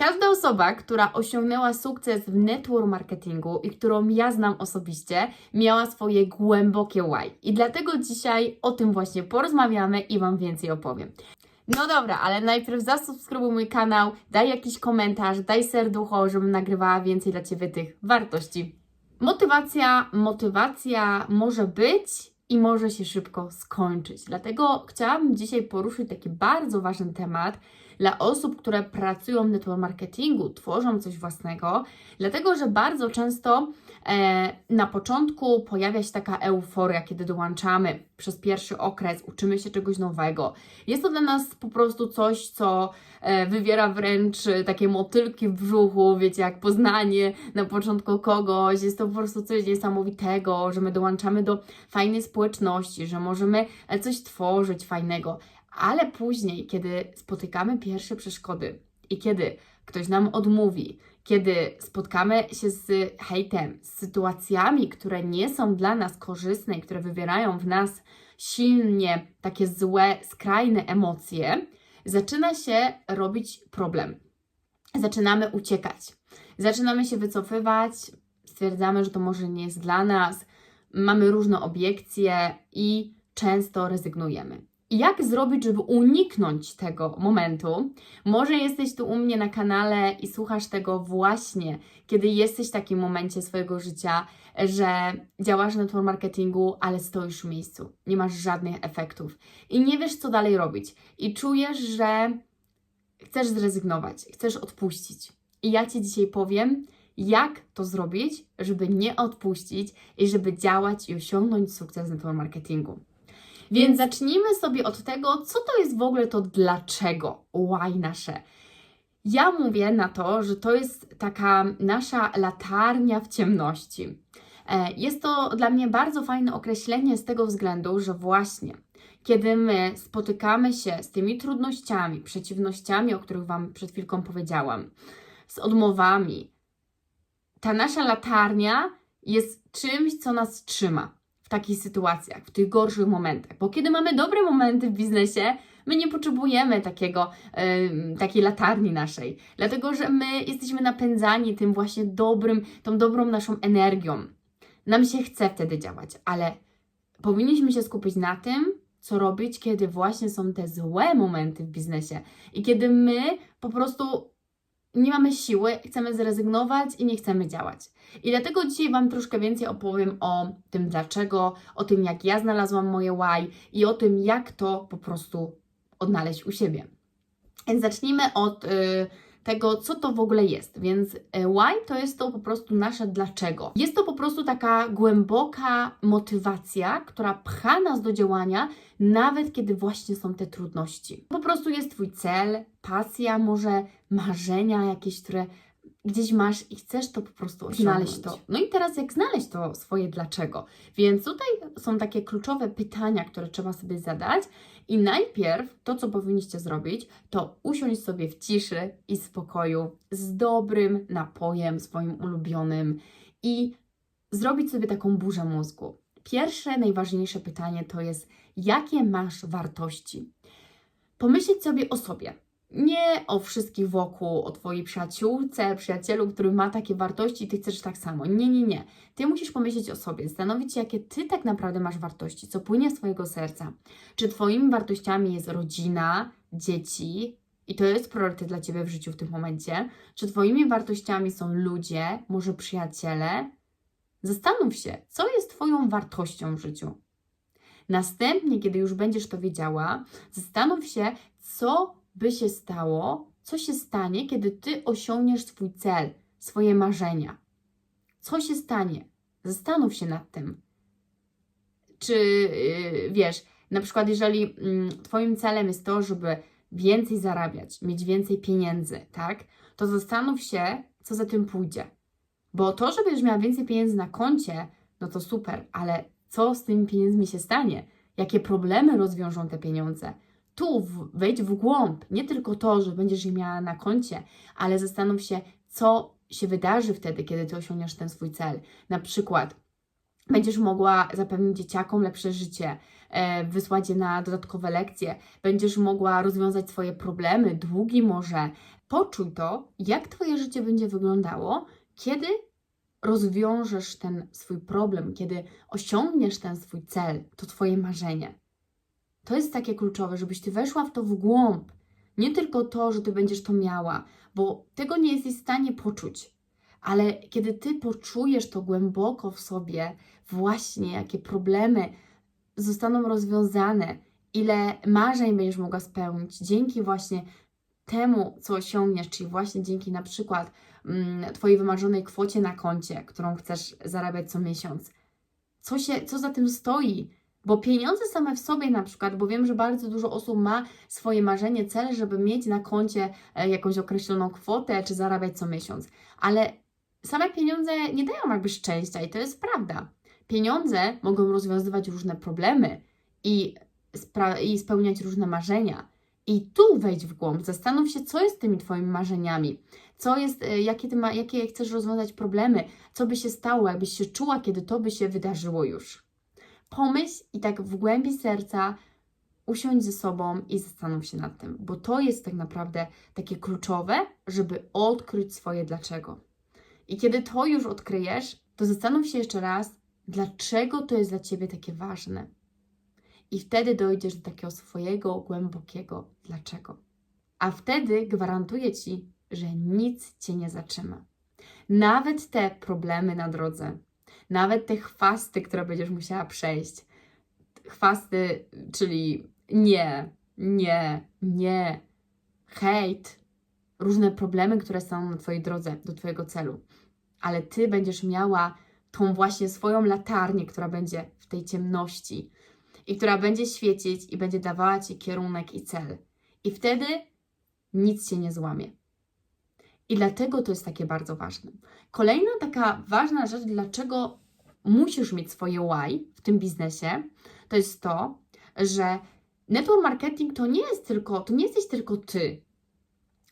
Każda osoba, która osiągnęła sukces w network marketingu i którą ja znam osobiście, miała swoje głębokie why. I dlatego dzisiaj o tym właśnie porozmawiamy i Wam więcej opowiem. No dobra, ale najpierw zasubskrybuj mój kanał, daj jakiś komentarz, daj serducho, żebym nagrywała więcej dla Ciebie tych wartości. Motywacja, motywacja może być i może się szybko skończyć. Dlatego chciałabym dzisiaj poruszyć taki bardzo ważny temat dla osób, które pracują w network marketingu, tworzą coś własnego, dlatego że bardzo często e, na początku pojawia się taka euforia, kiedy dołączamy przez pierwszy okres, uczymy się czegoś nowego. Jest to dla nas po prostu coś, co e, wywiera wręcz takie motylki w brzuchu, wiecie, jak poznanie na początku kogoś. Jest to po prostu coś niesamowitego, że my dołączamy do fajnej społeczności, że możemy e, coś tworzyć fajnego. Ale później, kiedy spotykamy pierwsze przeszkody i kiedy ktoś nam odmówi, kiedy spotkamy się z hejtem, z sytuacjami, które nie są dla nas korzystne i które wywierają w nas silnie takie złe, skrajne emocje, zaczyna się robić problem. Zaczynamy uciekać, zaczynamy się wycofywać, stwierdzamy, że to może nie jest dla nas, mamy różne obiekcje i często rezygnujemy. Jak zrobić, żeby uniknąć tego momentu? Może jesteś tu u mnie na kanale i słuchasz tego właśnie, kiedy jesteś w takim momencie swojego życia, że działasz na network marketingu, ale stoisz w miejscu, nie masz żadnych efektów i nie wiesz, co dalej robić, i czujesz, że chcesz zrezygnować, chcesz odpuścić. I ja Ci dzisiaj powiem, jak to zrobić, żeby nie odpuścić i żeby działać i osiągnąć sukces w network marketingu. Więc zacznijmy sobie od tego, co to jest w ogóle to dlaczego, why nasze. Ja mówię na to, że to jest taka nasza latarnia w ciemności. E, Jest to dla mnie bardzo fajne określenie z tego względu, że właśnie kiedy my spotykamy się z tymi trudnościami, przeciwnościami, o których Wam przed chwilką powiedziałam, z odmowami, ta nasza latarnia jest czymś, co nas trzyma takich sytuacjach, w tych gorszych momentach. Bo kiedy mamy dobre momenty w biznesie, my nie potrzebujemy takiego, em, takiej latarni naszej, dlatego że my jesteśmy napędzani tym właśnie dobrym, tą dobrą naszą energią. Nam się chce wtedy działać, ale powinniśmy się skupić na tym, co robić, kiedy właśnie są te złe momenty w biznesie i kiedy my po prostu nie mamy siły, chcemy zrezygnować i nie chcemy działać. I dlatego dzisiaj Wam troszkę więcej opowiem o tym dlaczego, o tym jak ja znalazłam moje why i o tym jak to po prostu odnaleźć u siebie. Więc zacznijmy od y, tego, co to w ogóle jest. Więc y, why to jest to po prostu nasze dlaczego. Jest to po prostu taka głęboka motywacja, która pcha nas do działania, nawet kiedy właśnie są te trudności. Po prostu jest Twój cel, pasja, może marzenia jakieś, które gdzieś masz i chcesz to po prostu osiągnąć. Znaleźć to. No i teraz jak znaleźć to swoje dlaczego? Więc tutaj są takie kluczowe pytania, które trzeba sobie zadać i najpierw to, co powinniście zrobić, to usiąść sobie w ciszy i spokoju z dobrym napojem swoim ulubionym i zrobić sobie taką burzę mózgu. Pierwsze, najważniejsze pytanie to jest, jakie masz wartości? Pomyśleć sobie o sobie. Nie o wszystkich wokół, o Twojej przyjaciółce, przyjacielu, który ma takie wartości i Ty chcesz tak samo. Nie, nie, nie. Ty musisz pomyśleć o sobie, zastanowić się, jakie Ty tak naprawdę masz wartości, co płynie z Twojego serca. Czy Twoimi wartościami jest rodzina, dzieci, i to jest priorytet dla Ciebie w życiu w tym momencie? Czy Twoimi wartościami są ludzie, może przyjaciele? Zastanów się, co jest Twoją wartością w życiu. Następnie, kiedy już będziesz to wiedziała, zastanów się, co by się stało, co się stanie, kiedy Ty osiągniesz swój cel, swoje marzenia. Co się stanie? Zastanów się nad tym. Czy yy, wiesz, na przykład, jeżeli mm, Twoim celem jest to, żeby więcej zarabiać, mieć więcej pieniędzy, tak? To zastanów się, co za tym pójdzie. Bo to, że będziesz miała więcej pieniędzy na koncie, no to super, ale co z tymi pieniędzmi się stanie? Jakie problemy rozwiążą te pieniądze? Tu wejdź w głąb, nie tylko to, że będziesz je miała na koncie, ale zastanów się, co się wydarzy wtedy, kiedy ty osiągniesz ten swój cel. Na przykład będziesz mogła zapewnić dzieciakom lepsze życie, e, wysłać je na dodatkowe lekcje, będziesz mogła rozwiązać swoje problemy, długi może, Poczuj to, jak Twoje życie będzie wyglądało, kiedy rozwiążesz ten swój problem, kiedy osiągniesz ten swój cel, to Twoje marzenie. To jest takie kluczowe, żebyś Ty weszła w to w głąb. Nie tylko to, że Ty będziesz to miała, bo tego nie jesteś w stanie poczuć. Ale kiedy Ty poczujesz to głęboko w sobie, właśnie jakie problemy zostaną rozwiązane, ile marzeń będziesz mogła spełnić dzięki właśnie temu, co osiągniesz, czyli właśnie dzięki na przykład mm, Twojej wymarzonej kwocie na koncie, którą chcesz zarabiać co miesiąc. Co, się, co za tym stoi? Bo pieniądze same w sobie na przykład, bo wiem, że bardzo dużo osób ma swoje marzenie, cel, żeby mieć na koncie e, jakąś określoną kwotę, czy zarabiać co miesiąc. Ale same pieniądze nie dają jakby szczęścia i to jest prawda. Pieniądze mogą rozwiązywać różne problemy i, i spełniać różne marzenia. I tu wejdź w głąb, zastanów się, co jest tymi Twoimi marzeniami, co jest, e, jakie, ty ma, jakie chcesz rozwiązać problemy, co by się stało, jakbyś się czuła, kiedy to by się wydarzyło już. Pomyśl i tak w głębi serca usiądź ze sobą i zastanów się nad tym, bo to jest tak naprawdę takie kluczowe, żeby odkryć swoje dlaczego. I kiedy to już odkryjesz, to zastanów się jeszcze raz, dlaczego to jest dla Ciebie takie ważne. I wtedy dojdziesz do takiego swojego głębokiego dlaczego. A wtedy gwarantuję Ci, że nic Cię nie zatrzyma. Nawet te problemy na drodze, nawet te chwasty, które będziesz musiała przejść. Chwasty, czyli nie, nie, nie, hejt, różne problemy, które są na Twojej drodze do Twojego celu. Ale Ty będziesz miała tą właśnie swoją latarnię, która będzie w tej ciemności i która będzie świecić i będzie dawała Ci kierunek i cel. I wtedy nic Cię nie złamie. I dlatego to jest takie bardzo ważne. Kolejna taka ważna rzecz, dlaczego musisz mieć swoje why w tym biznesie, to jest to, że network marketing to nie jest tylko, to nie jesteś tylko ty,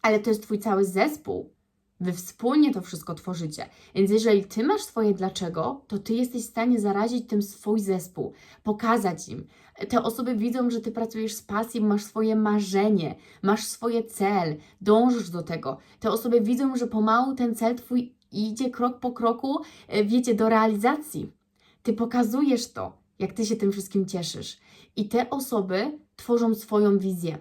ale to jest twój cały zespół. Wy wspólnie to wszystko tworzycie. Więc jeżeli ty masz swoje dlaczego, to ty jesteś w stanie zarazić tym swój zespół, pokazać im. Te osoby widzą, że ty pracujesz z pasji, masz swoje marzenie, masz swoje cel, dążysz do tego. Te osoby widzą, że pomału ten cel twój idzie krok po kroku, e, wiecie, do realizacji. Ty pokazujesz to, jak ty się tym wszystkim cieszysz. I te osoby tworzą swoją wizję.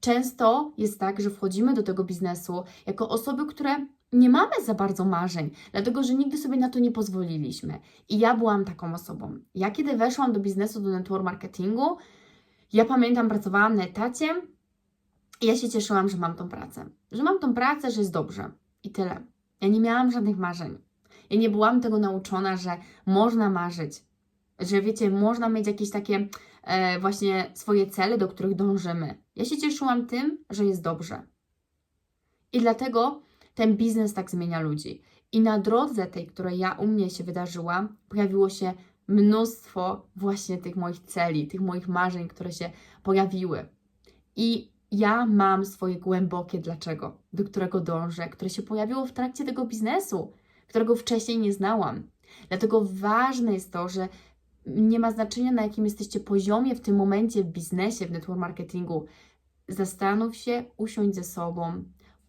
Często jest tak, że wchodzimy do tego biznesu jako osoby, które nie mamy za bardzo marzeń, dlatego że nigdy sobie na to nie pozwoliliśmy. I ja byłam taką osobą. Ja kiedy weszłam do biznesu, do network marketingu, ja pamiętam, pracowałam na etacie i ja się cieszyłam, że mam tą pracę. Że mam tą pracę, że jest dobrze. I tyle. Ja nie miałam żadnych marzeń. Ja nie byłam tego nauczona, że można marzyć, że wiecie, można mieć jakieś takie e, właśnie swoje cele, do których dążymy. Ja się cieszyłam tym, że jest dobrze. I dlatego ten biznes tak zmienia ludzi. I na drodze tej, która ja u mnie się wydarzyła, pojawiło się mnóstwo właśnie tych moich celi, tych moich marzeń, które się pojawiły. I ja mam swoje głębokie dlaczego, do którego dążę, które się pojawiło w trakcie tego biznesu, którego wcześniej nie znałam. Dlatego ważne jest to, że nie ma znaczenia, na jakim jesteście poziomie w tym momencie w biznesie, w network marketingu. Zastanów się, usiądź ze sobą,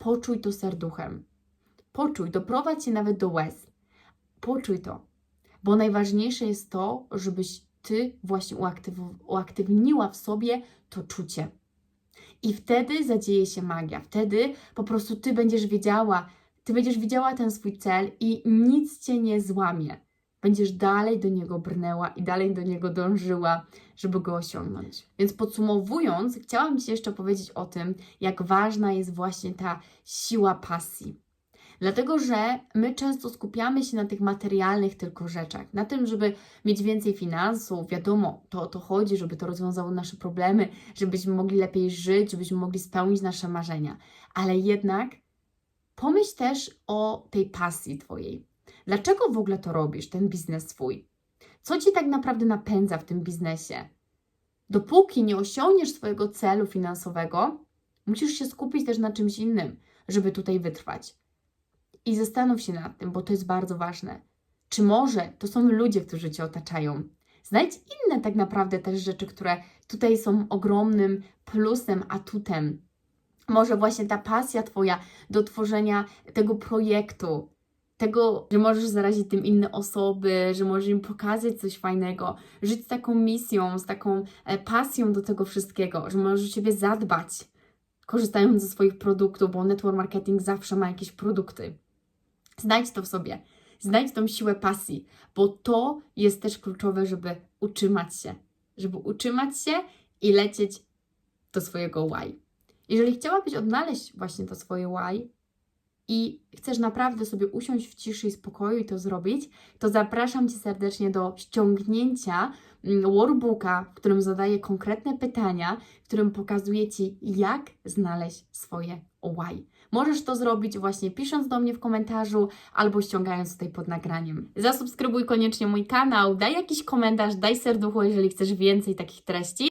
poczuj to serduchem. Poczuj, doprowadź się nawet do łez. Poczuj to, bo najważniejsze jest to, żebyś ty właśnie uaktyw- uaktywniła w sobie to czucie. I wtedy zadzieje się magia. Wtedy po prostu ty będziesz wiedziała, ty będziesz widziała ten swój cel i nic cię nie złamie. Będziesz dalej do niego brnęła i dalej do niego dążyła, żeby go osiągnąć. Więc podsumowując, chciałam Ci jeszcze powiedzieć o tym, jak ważna jest właśnie ta siła pasji. Dlatego, że my często skupiamy się na tych materialnych tylko rzeczach, na tym, żeby mieć więcej finansów, wiadomo, to o to chodzi, żeby to rozwiązało nasze problemy, żebyśmy mogli lepiej żyć, żebyśmy mogli spełnić nasze marzenia. Ale jednak pomyśl też o tej pasji Twojej. Dlaczego w ogóle to robisz, ten biznes swój? Co Ci tak naprawdę napędza w tym biznesie? Dopóki nie osiągniesz swojego celu finansowego, musisz się skupić też na czymś innym, żeby tutaj wytrwać. I zastanów się nad tym, bo to jest bardzo ważne. Czy może to są ludzie, którzy Cię otaczają? Znajdź inne tak naprawdę też rzeczy, które tutaj są ogromnym plusem, atutem. może właśnie ta pasja Twoja do tworzenia tego projektu, tego, że możesz zarazić tym inne osoby, że możesz im pokazać coś fajnego, żyć z taką misją, z taką e, pasją do tego wszystkiego, że możesz o siebie zadbać, korzystając ze swoich produktów, bo network marketing zawsze ma jakieś produkty. Znajdź to w sobie. Znajdź tą siłę pasji, bo to jest też kluczowe, żeby utrzymać się. Żeby utrzymać się i lecieć do swojego why. Jeżeli chciałabyś odnaleźć właśnie to swoje why i chcesz naprawdę sobie usiąść w ciszy i spokoju i to zrobić, to zapraszam Cię serdecznie do ściągnięcia mm, workbooka, w którym zadaję konkretne pytania, w którym pokazuję Ci, jak znaleźć swoje why. Możesz to zrobić właśnie pisząc do mnie w komentarzu albo ściągając tutaj pod nagraniem. Zasubskrybuj koniecznie mój kanał, daj jakiś komentarz, daj serducho, jeżeli chcesz więcej takich treści.